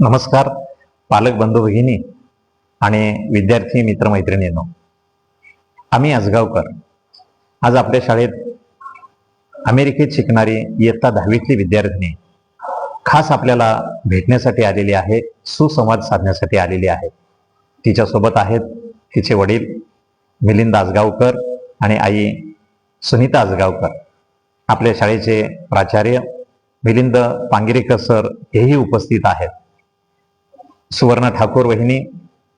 नमस्कार पालक बंधू भगिनी आणि विद्यार्थी मित्रमैत्रिणींनो. आम्ही आजगावकर आज आपल्या शाळेत अमेरिकेत शिकणारी इयत्ता दहावीतली विद्यार्थिनी खास आपल्याला भेटण्यासाठी आलेली आहे सुसंवाद साधण्यासाठी आलेली आहे. तिच्यासोबत आहेत तिचे वडील मिलिंद आजगावकर आणि आई सुनीता आजगावकर आपल्या शाळेचे प्राचार्य मिलिंद पांगिरेकर सर हेही उपस्थित आहेत. सुवर्ण ठाकूर वहिनी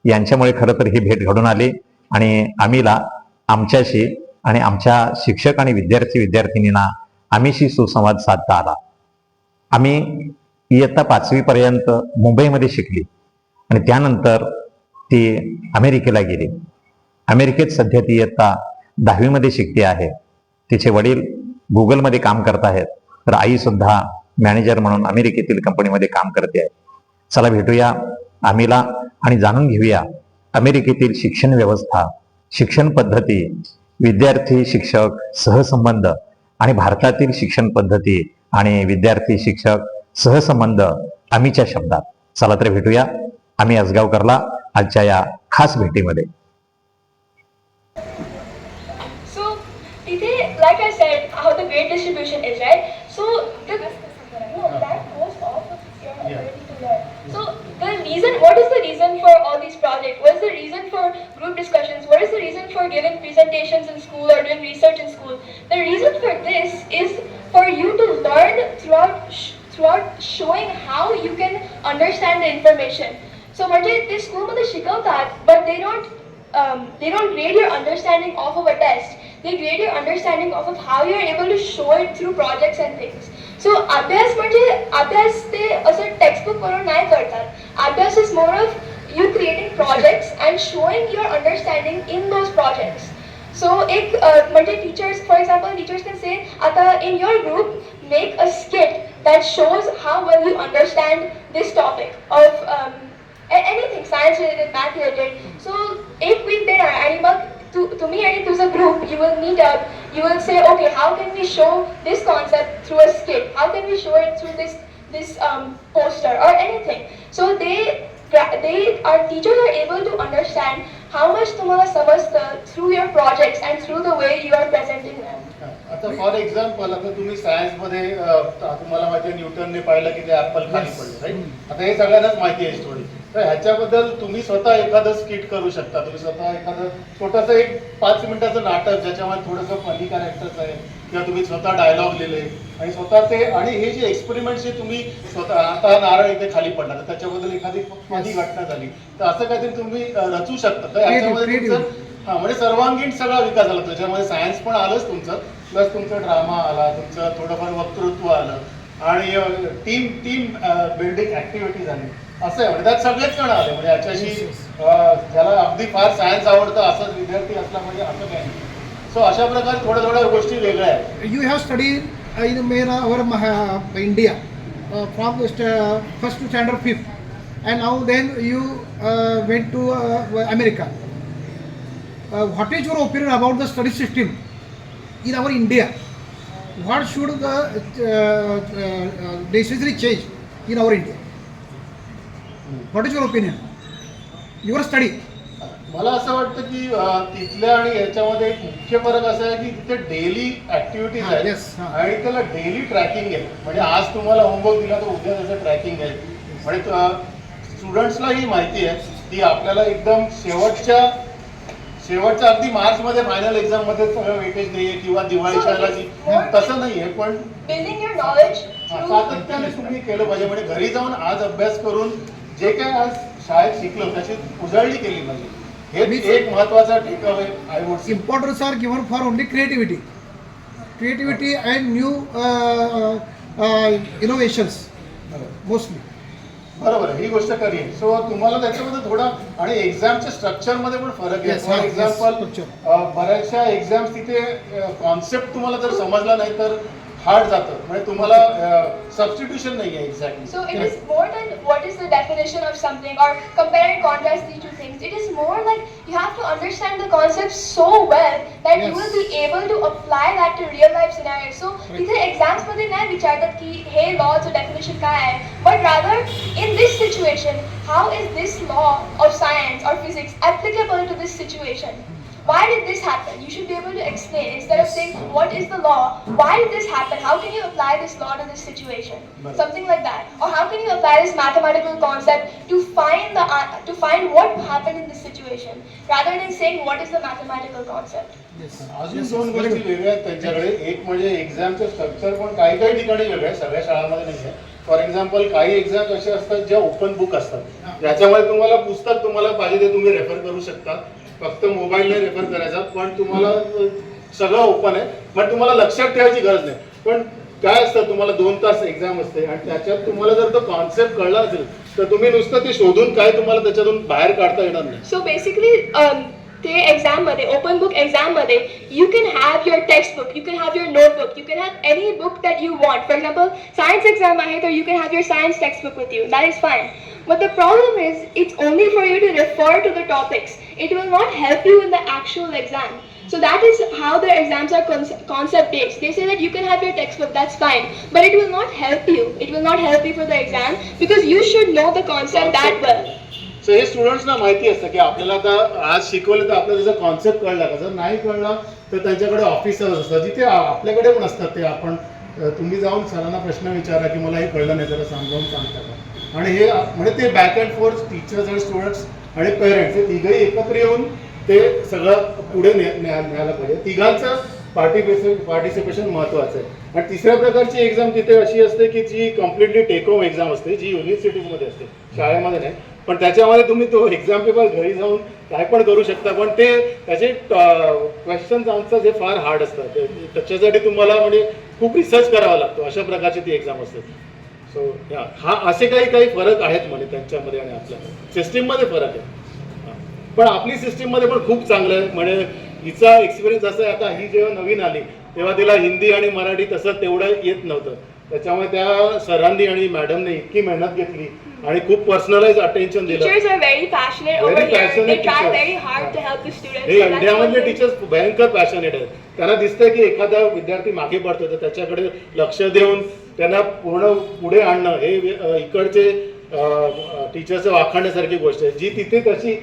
यांच्यामुळे खरं तर ही भेट घडून आली आणि आम्हीला आमच्याशी आणि आमच्या शिक्षक आणि विद्यार्थी विद्यार्थिनींना आम्हीशी सुसंवाद साधता आला. आम्ही इयत्ता पाचवीपर्यंत मुंबईमध्ये शिकली आणि त्यानंतर ती अमेरिकेला गेली. अमेरिकेत सध्या ती इयत्ता दहावीमध्ये शिकते आहे. तिचे वडील गुगलमध्ये काम करत आहेत. तर आईसुद्धा मॅनेजर म्हणून अमेरिकेतील कंपनीमध्ये काम करते आहे. चला भेटूया. आम्हीला आणि जाणून घेऊया अमेरिकेतील शिक्षण व्यवस्था शिक्षण पद्धती विद्यार्थी शिक्षक सहसंबंध आणि भारतातील शिक्षण पद्धती आणि विद्यार्थी शिक्षक सहसंबंध आम्हीच्या शब्दात. चला तर भेटूया. आम्ही आजगावकरला आजच्या या खास भेटीमध्ये. So, like I said, how the grade distribution is, right? So, the, sh- throughout showing how you can understand the information. So, म्हणजे ते स्कूलमध्ये शिकवतात but they don't um, they don't grade your understanding off of a test. They grade your understanding off of how you're able to show it through projects and things. So अभ्यास म्हणजे अभ्यास ते असं textbook वरून नाही करतात अभ्यास is more of you creating projects and showing your understanding in those projects so एक uh, म्हणजे teachers for example teachers can say आता in your group make a skit That shows how well you understand this topic of a- anything science related, math related. So एक week देणार आणि मग तू तुम्ही आणि तुझं group you will meet up. You will say, okay, how can we show this concept through a skit? How can we show it through this this um, poster or anything? So they pra- they our teachers are able to understand how much तुम्हाला समजतं through your projects and through the way you are presenting them. आता for example आता तुम्ही सायन्समध्ये तुम्हाला माहिती आहे न्यूटनने पाहिलं की ते ऍपल खाली पडलं राईट आता हे सगळ्यांनाच माहिती आहे स्टोरी तर ह्याच्याबद्दल तुम्ही स्वतः एखादं स्किट करू शकता. तुम्ही स्वतः एखादं छोटंसं एक पाच मिनिटाचं नाटक ज्याच्यामध्ये थोडंसं फनी कॅरेक्टर्स आहे किंवा तुम्ही स्वतः डायलॉग लिहिले आणि स्वतः ते आणि हे जे एक्सपेरिमेंट जे तुम्ही स्वतः आता नारळ इथे खाली पडला तर त्याच्याबद्दल एखादी फनी घटना झाली. तर असं काहीतरी तुम्ही रचू शकता. तर याच्यामध्ये हा म्हणजे सर्वांगीण सगळा विकास झाला. त्याच्यामध्ये सायन्स पण आलंच तुमचं प्लस तुमचं ड्रामा आला तुमचं थोडंफार वक्तृत्व आलं आणि टीम टीम बिल्डिंग ऍक्टिव्हिटी झाली असं आहे म्हणजे त्यात सगळेच जण आले. म्हणजे याच्याशी ज्याला अगदी फार सायन्स आवडतं असाच विद्यार्थी असला म्हणजे असं काही नाही. सो अशा प्रकारे थोड्या थोड्या गोष्टी वेगळ्या आहेत. You have studied uh, in Mera, our Maha, India uh, from the st- first to standard fifth, and now then you uh, went to uh, America. Uh, what is your opinion about the study system in our India? What should the uh, uh, uh, necessary change in our India? What is your opinion? Your study. मला असं वाटतं की तिथल्या आणि याच्यामध्ये एक मुख्य फरक असा आहे की तिथे डेली ऍक्टिव्हिटीज हा, आहेत हा. आणि त्याला डेली ट्रॅकिंग आहे म्हणजे आज तुम्हाला होमवर्क दिला तर उद्या त्याचं ट्रॅकिंग आहे म्हणजे स्टुडंट्सलाही माहिती आहे की आपल्याला एकदम शेवटच्या शेवटच्या अगदी मार्च मध्ये फायनल एक्झाममध्ये सगळं वेटेज नाहीये किंवा दिवाळीच्या more- तसं नाहीये पण Building your knowledge हा, through सातत्याने तुम्ही केलं पाहिजे. म्हणजे घरी जाऊन आज अभ्यास करून जे काय आज शाळेत शिकलो त्याची उजळणी केली पाहिजे. हे एक महत्त्वाचा takeaway I would given for only creativity. Creativity and new uh, uh, innovations mostly. बरोबर ही गोष्ट खरी आहे. सो तुम्हाला त्याच्यामध्ये थोडा आणि एक्झामच्या स्ट्रक्चरमध्ये पण फरक आहे. For example. बऱ्याचशा एक्झाम्स तिथे कॉन्सेप्ट तुम्हाला जर समजला नाही तर हार्ड जातं म्हणजे तुम्हाला सबस्टिट्यूशन नाही आहे exactly So it is more than what is the definition of something or compare and contrast these two things. It is more like you have to understand the concept so well that you Yes. will be able to apply that to real life scenarios. So तिथे exams मध्ये नाही विचारतात की हे lawचं definition काय आहे but rather in this situation situation, how is this law of science or physics applicable to this situation? Why did this happen? You should be able to explain instead of saying what is the law, why did this happen? How can you apply this law to this situation? Right. Something like that. Or how can you apply this mathematical concept to find the uh, to find what happened in this situation rather than saying what is the mathematical concept? Yes. अजून दोन गोष्टी. वेगळ्या आहेत त्यांच्याकडे एक म्हणजे एक्झामचं structure पण काही काही ठिकाणी वेगळं आहे सगळ्या शाळांमध्ये नाही आहे फॉर एक्झाम्पल काही एक्झाम असे असतात ज्या ओपन बुक असतात याच्यामध्ये तुम्हाला पुस्तक तुम्हाला पाहिजे ते तुम्ही रेफर करू शकता फक्त मोबाईलने रेफर करायचा पण तुम्हाला सगळं ओपन आहे. पण तुम्हाला लक्षात ठेवायची गरज नाही. पण काय असतं तुम्हाला दोन तास एक्झाम असते आणि त्याच्यात तुम्हाला जर तो कॉन्सेप्ट कळला असेल तर तुम्ही नुसतं ते शोधून काय तुम्हाला त्याच्यातून बाहेर काढता येणार नाही. सो बेसिकली ते एक्झाम मध्ये ओपन बुक एक्झाम मध्ये you can have your textbook you can have your notebook you can have any book that you want for example science exam आहे तर you can have your science textbook with you that is fine but the problem is it's only for you to refer to the topics it will not help you in the actual exam. So that is how the exams are concept based. They say that you can have your textbook, that's fine, but it will not help you. It will not help you for the exam because you should know the concept that well. So हे स्टुडंट्सना माहिती असतं की आपल्याला आता आज शिकवलं तर आपल्याला त्याचा कॉन्सेप्ट कळला का? जर नाही कळला तर त्यांच्याकडे ऑफिसर्स असतात. जिथे आपल्याकडे पण असतात ते. आपण तुम्ही जाऊन सरांना प्रश्न विचारा की मला हे कळलं नाही जरा समजावून सांगता का? आणि हे म्हणजे ते बॅक अँड फोर्थ टीचर्स आणि स्टुडंट्स आणि पेरेंट्स हे तिघही एकत्र येऊन ते सगळं पुढे न्यायला पाहिजे. तिघांचं पार्टिसिपे पार्टिसिपेशन महत्वाचं आहे. आणि तिसऱ्या प्रकारची एक्झाम तिथे अशी असते की जी कम्प्लिटली टेक होम एक्झाम असते जी युनिव्हर्सिटीजमध्ये असते शाळेमध्ये नाही. पण त्याच्यामध्ये तुम्ही तो एक्झाम पेपर घरी जाऊन काय पण करू शकता. पण ते त्याचे क्वेश्चन्स आन्सर्स हे फार हार्ड असतात. ते- त्याच्यासाठी तुम्हाला म्हणजे खूप रिसर्च करावा लागतो. अशा प्रकारची ती एक्झाम असते. सो या हा असे काही काही फरक आहेत म्हणे त्यांच्यामध्ये आणि आपल्या. सिस्टीममध्ये फरक आहे. पण आपली सिस्टीममध्ये पण खूप चांगलं आहे. म्हणजे हिचा एक्सपिरियन्स असा आहे. आता ही जेव्हा नवीन आली तेव्हा तिला हिंदी आणि मराठी तसं तेवढं येत नव्हतं. त्याच्यामुळे त्या सरांनी आणि मॅडमने इतकी मेहनत घेतली आणि खूप पर्सनलाइज अटेन्शन दिलं. हे इंडियामधले. टीचर्स भयंकर पॅशनेट आहेत. त्यांना दिसतंय की एखादा विद्यार्थी मागे पडतो तर त्याच्याकडे लक्ष देऊन त्यांना पूर्ण पुढे आणणं हे इकडचे टीचरचं वाखाणण्यासारखी गोष्ट आहे. जी तिथे कशी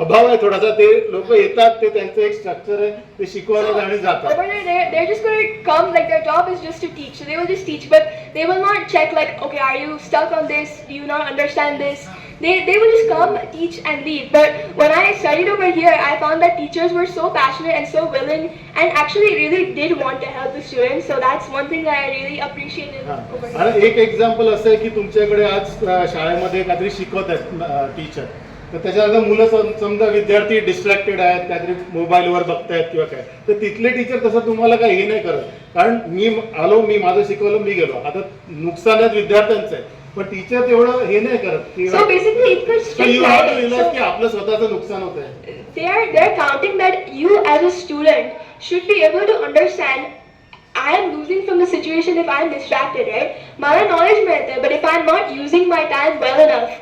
अभाव आहे थोडासा ते लोक येतात ते त्यांचं एक स्ट्रक्चर आहे ते शिकवायला आणि जातात Over there, they're, just to come, like their job is just to teach. So they will just teach, but they will not check, like, okay, are you stuck on this? Do you not understand this? They, they will just come, teach, and leave. But when I studied over here, I found that teachers were so passionate and so willing and actually really did want to help the students. So that's one thing that I really appreciated हा. over here. आणि एक example असं आहे की तुमच्याकडे आज अ, शाळेमध्ये काहीतरी शिकवत आहेत टीचर तर त्याच्यानंतर मुलं सम- समजा विद्यार्थी डिस्ट्रॅक्टेड आहेत काहीतरी मोबाईलवर बघतायत किंवा काय तर तिथले टीचर तसं तुम्हाला काही हे नाही करत कारण मी आलो मी माझं शिकवलं मी गेलो आता नुकसान आहेत विद्यार्थ्यांचं आहे पण टीचर तेवढं हे नाही करत की So basically, it's a strict you have to guidance. Realise So- की आपलं स्वतःचं नुकसान होत आहे they are they're counting that you as a student should be able to understand I am losing from the situation if I'm distracted, right? मला knowledge मिळते, but if I'm not using my time well enough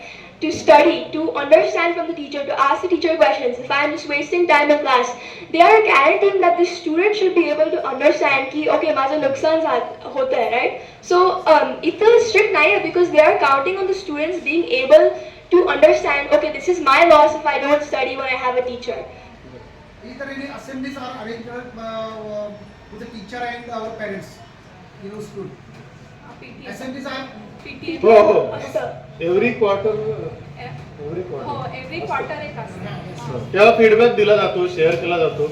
to study, to understand from the teacher, to ask the teacher questions. If I'm just wasting time in class, they are guaranteeing that the student should be able to understand ki, okay, maza nuksan hota hai, right? So um, it's a strict nahi because they are counting on the students being able to understand, okay, this is my loss if I don't study when I have a teacher. Is there any assemblies or arrangement uh, with the teacher and our parents in school? हो हो. Every quarter every हो quarter every quarter एक असतं. त्याला feedback दिला जातो share केला जातो.